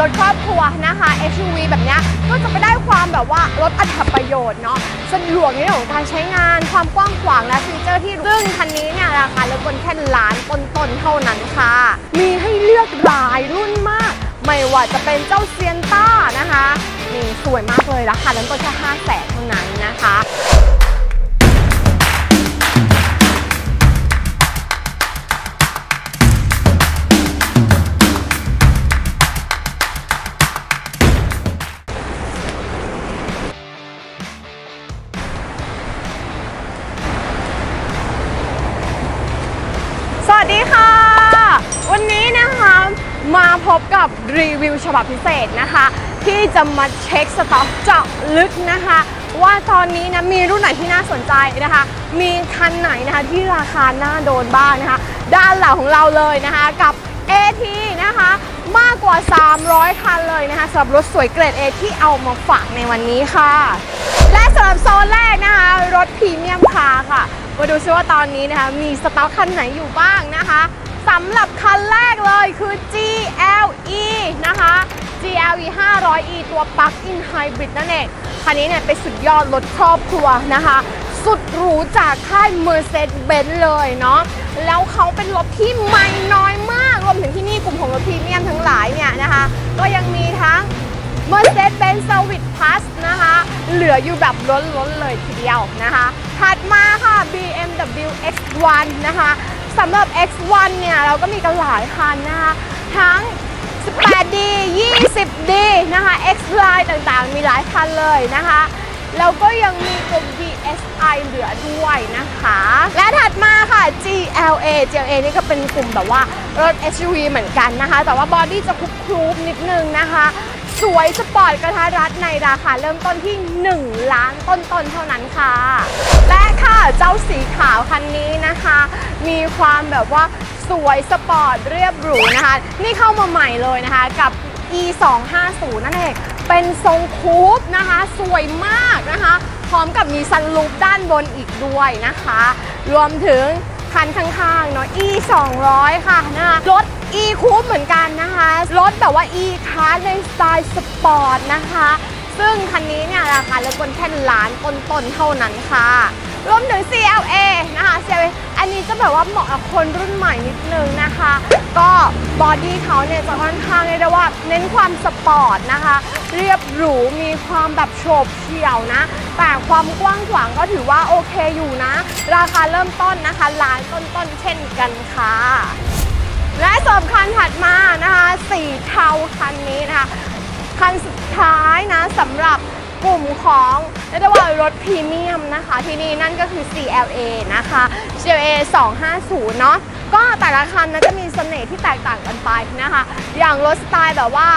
รถครอบครัวนะคะ SUV แบบนี้ก็จะไปได้ความแบบว่ารถอัตประโยชน์เนาะสะดวกในเรื่องของการใช้งานความกว้างขวางและฟีเจอร์ที่ซึ่งคันนี้เนี่ยราคาเริ่มต้นแค่ล้านต้นๆเท่านั้นค่ะ มีให้เลือกหลายรุ่นมาก ไม่ว่าจะเป็นเจ้าเซียนต้านะคะนี่สวยมากเลยราคาเริ่มต้นแค่5 0 0แสนเท่านั้นนะคะ บกับรีวิวฉบับพิเศษนะคะ ที่จะมาเช็คสต็อกเจาะลึกนะคะ ว่าตอนนี้นะมีรุ่นไหนที่น่าสนใจนะคะ มีคันไหนนะคะที่ราคาน่าโดนบ้างนะคะ ด้านหลังของเราเลยนะคะกับ AT นะคะมากกว่า 300 คันเลยนะคะสำหรับรถสวยเกรด A ที่เอามาฝากในวันนี้ค่ะ และสำหรับโซนแรกนะคะ รถพรีเมียมคาค่ะ มาดูซิว่าตอนนี้นะคะ มีสต็อกคันไหนอยู่บ้างนะคะสำหรับคันแรกเลยคือ G 500E ตัว Plug-in Hybrid นั่นเอง คันนี้เนี่ยเป็นสุดยอดรถครอบครัวนะคะ สุดหรูจากค่าย Mercedes-Benz เลยเนาะ แล้วเขาเป็นรถที่ใหม่น้อยมาก รวมถึงที่นี่กลุ่มของรถพรีเมียมทั้งหลายเนี่ยนะคะ ก็ยังมีทั้ง Mercedes-Benz Service Plus นะคะ เหลืออยู่แบบล้นๆเลยทีเดียวนะคะ ถัดมาค่ะ BMW X1 นะคะสำหรับ X1 เนี่ย เราก็มีกันหลายคันนะคะ ทั้ง 18D 20D นะคะ X Line ต่างๆ มีหลายคันเลยนะคะแล้วก็ยังมีตัว VSI เหลือด้วยนะคะ และถัดมาค่ะ GLA GLA นี่ก็เป็นกลุ่มแบบว่ารถ SUV เหมือนกันนะคะ แต่ว่าบอดี้จะคุบครูปนิดนึงนะคะ สวยสปอร์ตกระทัดรัดในราคาเริ่มต้นที่ 1 ล้านต้นๆเท่านั้นค่ะ และค่ะเจ้าสีขาวคันนี้นะคะ มีความแบบว่า สวยสปอร์ตเรียบหรูนะคะ นี่เข้ามาใหม่เลยนะคะกับ e 2 5 0นั่นเอง เป็นทรงคูปนะคะ สวยมากนะคะ พร้อมกับมีซันลูปด้านบนอีกด้วยนะคะ รวมถึงคันข้างๆเนาะ e 200ค่ะนะคะรถ e คูปเหมือนกันนะคะ รถแบบว่า e ค a r ในสไตล์สปอร์ตนะคะ ซึ่งคันนี้เนี่ยราคาเริ่มต้นแค่ล้านต้นๆเท่านั้นค่ะ รวมถึง CLA นะคะ CLA อันนี้จะแบบว่าเหมาะกับคนรุ่นใหม่นิดนึงนะคะ ก็บอดี้เขาเนี่ยจะค่อนข้างเรียกได้ว่าเน้นความสปอร์ตนะคะ เรียบหรูมีความแบบโฉบเฉี่ยวนะ แต่ความกว้างขวางก็ถือว่าโอเคอยู่นะ ราคาเริ่มต้นนะคะล้านต้นๆเช่นกันค่ะและสำคัญถัดมานะคะสีเทาคันนี้นะคะ คันสุดท้ายนะสำหรับ กลุ่มของเรียกได้ว่ารถพรีเมียมนะคะ ที่นี่นั่นก็คือ CLA นะคะ CLA 250 เนาะก็แต่ละคันนะจะมีเสน่ห์ที่แตกต่างกันไปนะคะ อย่างรถสไตล์แบบว่า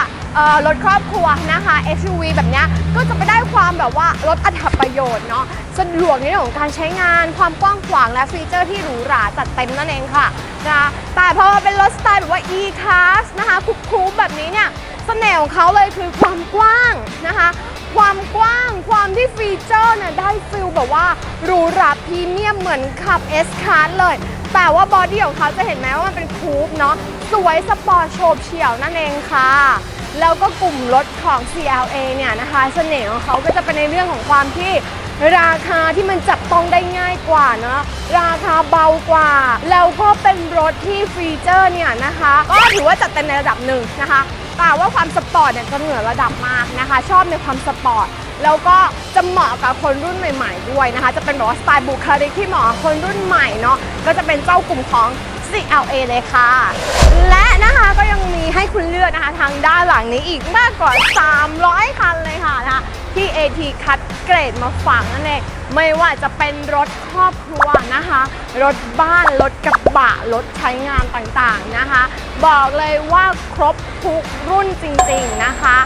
รถครอบครัวนะคะ SUV แบบเนี้ยก็จะไปได้ความแบบว่ารถอัตประโยชน์เนาะสะดวกในเรื่องของการใช้งานความกว้างขวางและฟีเจอร์ที่หรูหราจัดเต็มนั่นเองค่ะนะคะแต่พอมาเป็นรถสไตล์แบบว่า E-Class นะคะคุกๆแบบนี้เนี่ยเสน่ห์ของเขาเลยคือความกว้างนะคะ ความกว้างความที่ฟีเจอร์เนี่ยได้ฟิลแบบว่าหรูหราพรีเมียมเหมือนขับ S Class เลย แต่ว่าบอดี้ของเขาจะเห็นไหมว่ามันเป็นคูปเนาะสวยสปอร์ตโฉบเฉี่ยวนั่นเองค่ะ แล้วก็กลุ่มรถของ CLA เนี่ยนะคะเสน่ห์ของเขาก็จะเป็นในเรื่องของความที่ราคาที่มันจับต้องได้ง่ายกว่าเนอะราคาเบากว่า แล้วก็เป็นรถที่ฟีเจอร์เนี่ยนะคะ ก็ถือว่าจัดเต็มในระดับหนึ่งนะคะ แต่ว่าความสปอร์ตเนี่ยจะเหนือระดับมากนะคะ ชอบในความสปอร์ตแล้วก็จะเหมาะกับคนรุ่นใหม่ ๆ ด้วยนะคะ จะเป็นแบบว่าสไตล์บุคลิกที่เหมาะกับคนรุ่นใหม่เนาะก็จะเป็นเจ้ากลุ่มของ CLA เลยค่ะ และนะคะก็ยังมีให้คุณเลือกนะคะ ทางด้านหลังนี้อีกมากกว่า 300 คันเลยค่ะนะคะ ที่ AT คัดเกรดมาฝังนั่นเองไม่ว่าจะเป็นรถครอบครัวนะคะ รถบ้าน รถกระบะ รถใช้งานต่างๆนะคะ บอกเลยว่าครบทุกรุ่นจริงๆนะคะ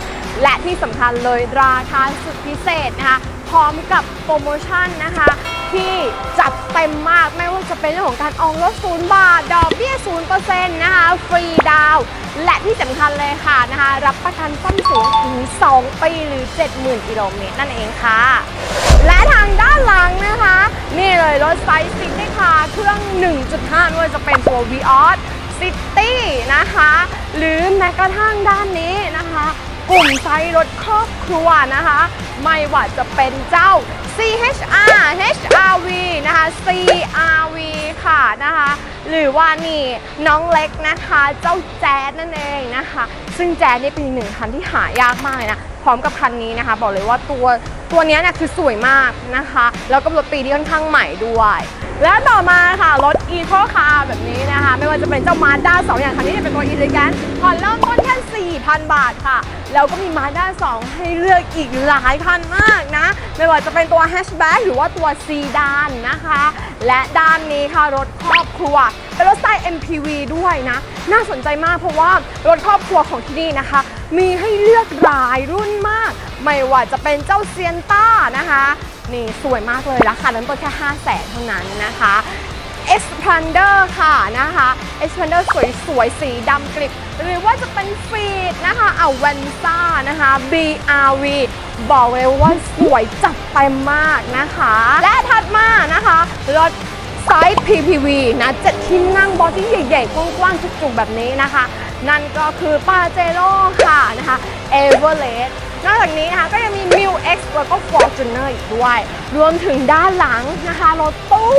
และที่สำคัญเลยราคาสุดพิเศษนะคะ พร้อมกับโปรโมชั่นนะคะ ที่จัดเต็มมากไม่ว่าจะเป็นเรื่องของการออกรถศูนย์บาท ดอกเบี้ยศูนย์เปอร์เซ็นต์นะคะ ฟรีดาว และที่สำคัญเลยค่ะนะคะ รับประกันต้นสูงถึง 2 ปีหรือ 70,000 กิโลเมตรนั่นเองค่ะ และทางด้านหลังนะคะ นี่เลยรถไซส์ซิตี้คาร์เครื่อง 1.5ไม่ว่าจะเป็นตัว v ีออสซิตี้นะคะ หรือแม้กระทั่งด้านนี้นะคะ กลุ่มไซส์รถครอบครัวนะคะ ไม่ว่าจะเป็นเจ้า CHR HRV นะคะ CRV ค่ะนะคะ หรือว่านี่น้องเล็กนะคะ เจ้าแจ๊ดนั่นเองนะคะ ซึ่งแจ๊ดนี่เป็นอีหนึ่งคันที่หายากมากเลยนะ พร้อมกับคันนี้นะคะ บอกเลยว่าตัวตัวนี้เนี่ยคือสวยมากนะคะ แล้วก็รถปีที่ค่อนข้างใหม่ด้วยและต่อมาค่ะรถ e c o car แบบนี้นะคะ ไม่ว่าจะเป็นเจ้า Mazda 2 อย่างคันนี้จะเป็นตัว Elegant ผ่อนเริ่มต้น 4,000 บาทค่ะ แล้วก็มี Mazda 2ให้เลือกอีกหลายคันมากนะ ไม่ว่าจะเป็นตัว Hatchback หรือว่าตัว Sedan นะคะ และด้านนี้ค่ะรถครอบครัว เป็นรถสไตล์ MPV ด้วยนะ น่าสนใจมากเพราะว่ารถครอบครัวของที่นี่นะคะ มีให้เลือกหลายรุ่นมาก ไม่ว่าจะเป็นเจ้าเซียนต้านะคะนี่สวยมากเลยราคาเริ่มต้นแค่ 5 0 0แสนเท่านั้นนะคะ Expander ค่ะนะคะ Expander สวยๆสีดำกริบ หรือว่าจะเป็นฟีดนะคะเอาเวนซ่านะคะ BRV บอกเลยว่าสวยจัดเต็มมากนะคะ และถัดมานะคะรถไซส์ PPV นะเจ็ดที่นั่งบอดี้ใหญ่ๆ กว้างๆ จุกๆ แบบนี้นะคะ นั่นก็คือปาเจโร่ค่ะนะคะ Everest นอกจากนี้นะคะก็ยังมี m i l X แล้วก็ Fortuner อีกด้วย รวมถึงด้านหลังนะคะ รถตู้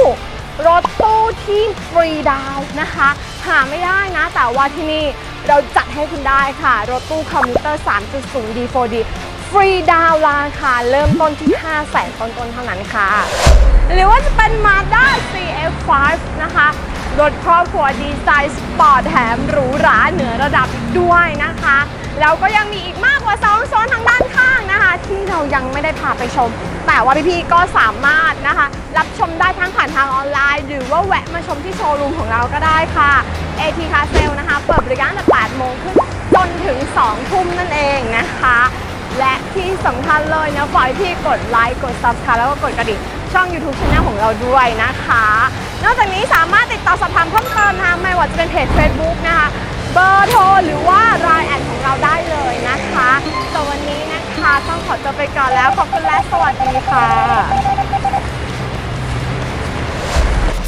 รถตู้ที่ฟรีดาวนะคะ หาไม่ได้นะ แต่ว่าที่นี่เราจัดให้คุณได้ค่ะ รถตู้คอมพิวเตอร์ 3.0 D4D ฟรีดาวราคาเริ่มต้นที่ 5 0 0แสนต้นๆเท่านั้นค่ะ หรือว่าจะเป็น Mazda CX5 นะคะ รถครอบครัวดีไซน์สปอร์ตแถมหรูหราเหนือระดับอีกด้วยนะคะ แล้วก็ยังมีอีกมากกว่า2โซนทางด้านข้างนะคะ ที่เรายังไม่ได้พาไปชม แต่ว่าพี่ๆก็สามารถนะคะ รับชมได้ทั้งผ่านทางออนไลน์ หรือว่าแวะมาชมที่โชว์รูมของเราก็ได้ค่ะ AT Car Sale นะคะ เปิดบริการตั้งแต่8โมงครึ่งจนถึง2ทุ่มนั่นเองนะคะและที่สำคัญเลยนะฝากพี่กดไลค์กด Subscribe แล้วก็กดกระดิ่งช่อง YouTube Channel ของเราด้วยนะคะ นอกจากนี้สามารถติดต่อสอบถามเพิ่มเติมนะคะไม่ว่าจะเป็นเพจ Facebook นะคะ เบอร์โทรหรือว่า r ายแอดของเราได้เลยนะคะแต่วันนี้นะคะต้องขอตัวไปก่อนแล้ว ขอบคุณและสวัสดีค่ะ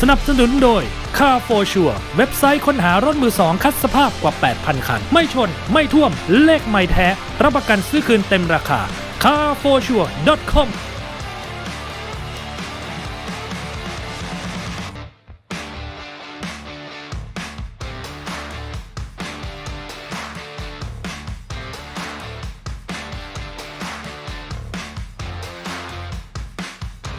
สนับสนุนโดย Car for Sure เว็บไซต์ค้นหารถมือสองคัดสภาพกว่า 8,000 คัน ไม่ชน ไม่ท่วม เลขไม่แท้ รับประกันซื้อคืนเต็มราคา carforsure.com